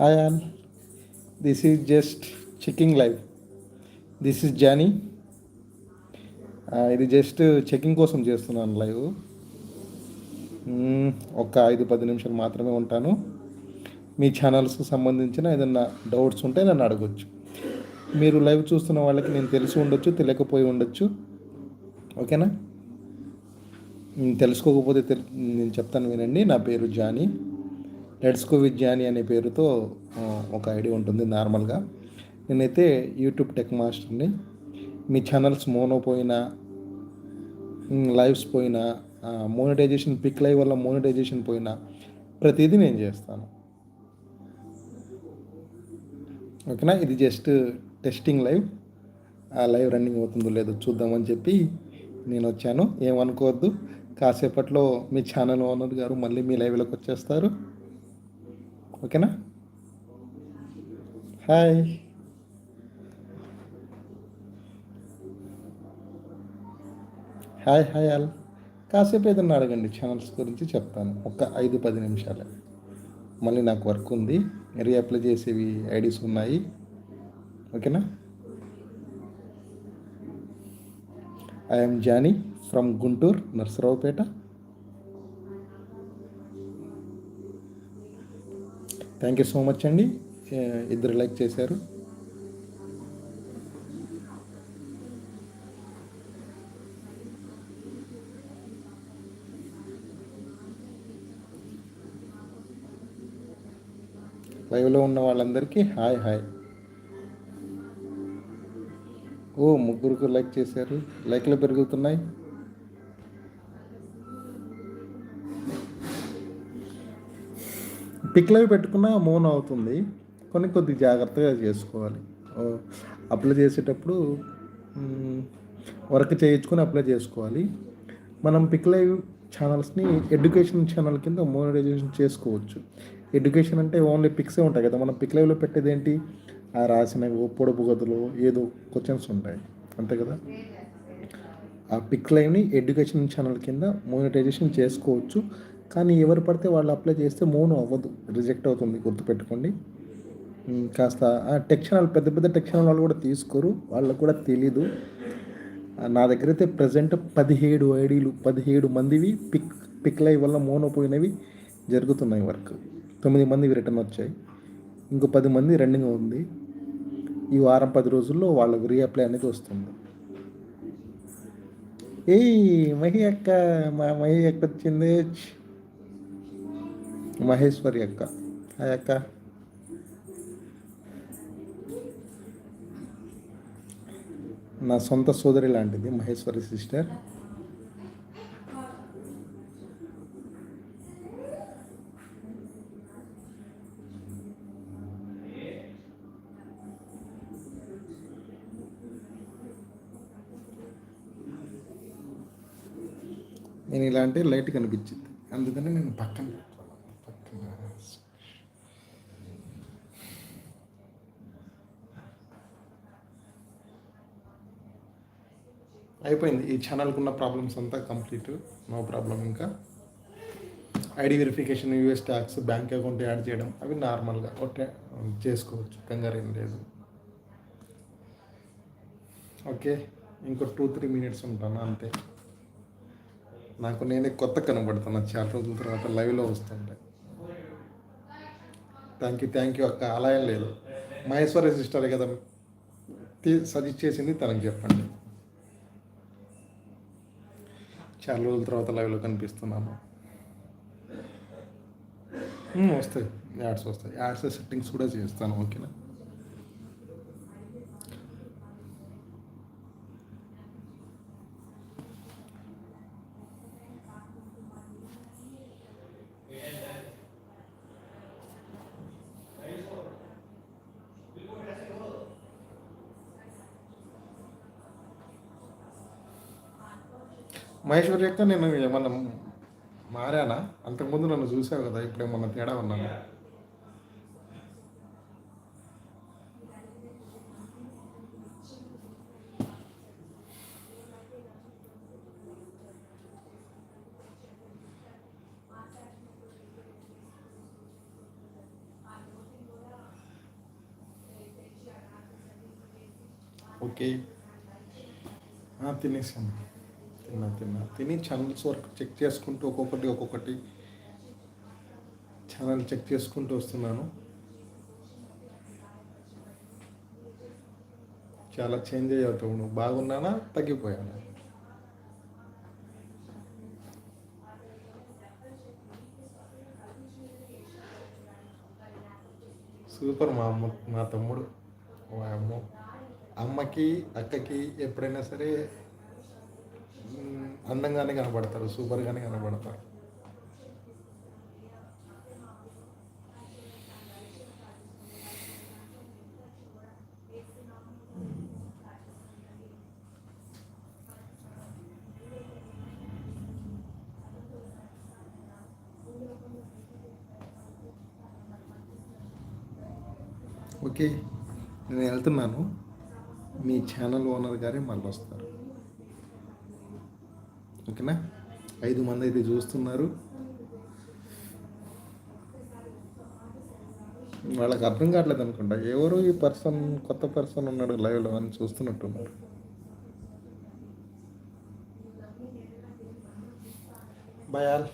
Hi all this is just checking live this is Johnny ఇది just checking కోసం చేస్తున్నాను live hmm, ఒక ఐదు పది నిమిషాలు మాత్రమే ఉంటాను. మీ ఛానల్స్కి సంబంధించిన ఏదన్నా డౌట్స్ ఉంటే నన్ను అడగొచ్చు. మీరు లైవ్ చూస్తున్న వాళ్ళకి నేను తెలిసి ఉండొచ్చు తెలియకపోయి ఉండొచ్చు. ఓకేనా hmm, తెలుసుకోకపోతే తెల్ నేను చెప్తాను వినండి. నా పేరు జానీ లెడ్స్కో విజ్ఞాని అనే పేరుతో ఒక ఐడి ఉంటుంది నార్మల్గా. నేనైతే యూట్యూబ్ టెక్ మాస్టర్ని మీ ఛానల్స్ మోనో పోయినా లైవ్స్ పోయినా ఆ, మోనిటైజేషన్ పిక్ లైవ్ వల్ల మోనిటైజేషన్ పోయినా ప్రతిదీ నేను చేస్తాను. ఓకేనా? ఇది జస్ట్ టెస్టింగ్ లైవ్ ఆ లైవ్ రన్నింగ్ అవుతుందో లేదో చూద్దామని చెప్పి నేను వచ్చాను. ఏమనుకోవద్దు. కాసేపట్లో మీ ఛానల్ ఓనర్ గారు మళ్ళీ మీ లైవ్లోకి వచ్చేస్తారు. ఓకేనా? హాయ్. Hi hi all. కాసేపు ఏదన్నా అడగండి ఛానల్స్ గురించి చెప్తాను. ఒక ఐదు పది నిమిషాలే. మళ్ళీ నాకు వర్క్ ఉంది. రీఅప్లై చేసేవి ఐడీస్ ఉన్నాయి. ఓకేనా? I'm Johnny from Guntur Narasaraopet thank you so much అండి. ఇద్దరు లైక్ చేశారు. లైవ్లో ఉన్న వాళ్ళందరికీ హాయ్ హాయ్. ఓ ముగ్గురికి లైక్ చేశారు. లైక్లు పెరుగుతున్నాయి. పిక్ లైవ్ పెట్టుకున్నా మూన్ అవుతుంది. కొన్ని కొద్ది జాగ్రత్తగా చేసుకోవాలి. అప్లై చేసేటప్పుడు వర్క్ చేయించుకొని అప్లై చేసుకోవాలి. మనం పిక్ లైవ్ ఛానల్స్ని ఎడ్యుకేషన్ ఛానల్ కింద మోనటైజేషన్ చేసుకోవచ్చు. ఎడ్యుకేషన్ అంటే ఓన్లీ పిక్సే ఉంటాయి కదా. మనం పిక్ లైవ్లో పెట్టేది ఏంటి? ఆ రాసిన పొడుపు గదులు ఏదో క్వశ్చన్స్ ఉంటాయి. అంతే కదా? ఆ పిక్ లైవ్ని ఎడ్యుకేషన్ ఛానల్ కింద మోనిటైజేషన్ చేసుకోవచ్చు. కానీ ఎవరు పడితే వాళ్ళు అప్లై చేస్తే మోనో అవ్వదు. రిజెక్ట్ అవుతుంది గుర్తుపెట్టుకోండి. కాస్త టెక్షనల్ పెద్ద పెద్ద టెక్షనల్ వాళ్ళు కూడా తీసుకోరు. వాళ్ళకు కూడా తెలీదు. నా దగ్గర అయితే ప్రజెంట్ పదిహేడు ఐడీలు పదిహేడు మందివి పిక్ పిక్లై వల్ల మోనో పోయినవి జరుగుతున్నాయి వర్క్ తొమ్మిది మందివి రిటర్న్ వచ్చాయి. ఇంకో పది మంది రన్నింగ్ ఉంది. ఈ వారం పది రోజుల్లో వాళ్ళకు రీఅప్లై అనేది వస్తుంది. ఏయ్ మహి అక్క మా మహి అక్క వచ్చింది. మహేశ్వరి అక్క. హాయ్ అక్క. నా సొంత సోదరి లాంటిది మహేశ్వరి సిస్టర్ నేను ఇలాంటి లైట్ కనిపించింది. అందుకని నేను పక్కన పక్కన అయిపోయింది. ఈ ఛానల్కి ఉన్న ప్రాబ్లమ్స్ అంతా కంప్లీట్. నో ప్రాబ్లం ఇంకా. ID verification US tax bank account add చేయడం అవి నార్మల్గా ఒకటే చేసుకోవచ్చు. కంగారు ఏం లేదు. ఓకే. ఇంకో టూ త్రీ మినిట్స్ ఉంటాను? అంతే. నాకు నేనే కొత్త కనబడుతున్నా. చాలా రోజుల తర్వాత లైవ్లో వస్తుంటాయి థ్యాంక్ యూ థ్యాంక్ యూ అక్క. అలా లేదు. మహేశ్వరి సిస్టర్ కదా. సజెస్ట్ చేసింది తనకు చెప్పండి. చాలా రోజుల తర్వాత లైవ్లో కనిపిస్తున్నాను వస్తాయి. యాడ్స్ వస్తాయి. యాడ్స్ సెట్టింగ్స్ కూడా చేస్తాను ఓకేనా? మహేశ్వరి యొక్క నేను ఏమన్నా మారానా? అంతకుముందు నన్ను చూసావు కదా ఇప్పుడు ఏమన్నా తేడా ఉన్నాను? ఓకే. తినేసాను తిన్నా తిన్నా. తిని ఛానల్స్ వరకు చెక్ చేసుకుంటూ ఒక్కొక్కటి ఒక్కొక్కటి ఛానల్ చెక్ చేసుకుంటూ వస్తున్నాను. చాలా చేంజ్ అవుతావు నువ్వు బాగున్నానా? తగ్గిపోయాను? సూపర్ మా అమ్మ మా తమ్ముడు. మా అమ్మ అమ్మకి అక్కకి ఎప్పుడైనా సరే అందంగానే కనబడతారు సూపర్గానే కనబడతారు. ఓకే నేను వెళ్తున్నాను. మీ ఛానల్ ఓనర్ గారే మళ్ళీ వస్తారు ఓకేనా? ఐదు మంది అయితే చూస్తున్నారు. వాళ్ళకి అర్థం కావట్లేదు అనుకుంటా. ఎవరు ఈ పర్సన్ కొత్త పర్సన్ ఉన్నాడు లైవ్లో అని చూస్తున్నట్టున్నారు. బయాల్.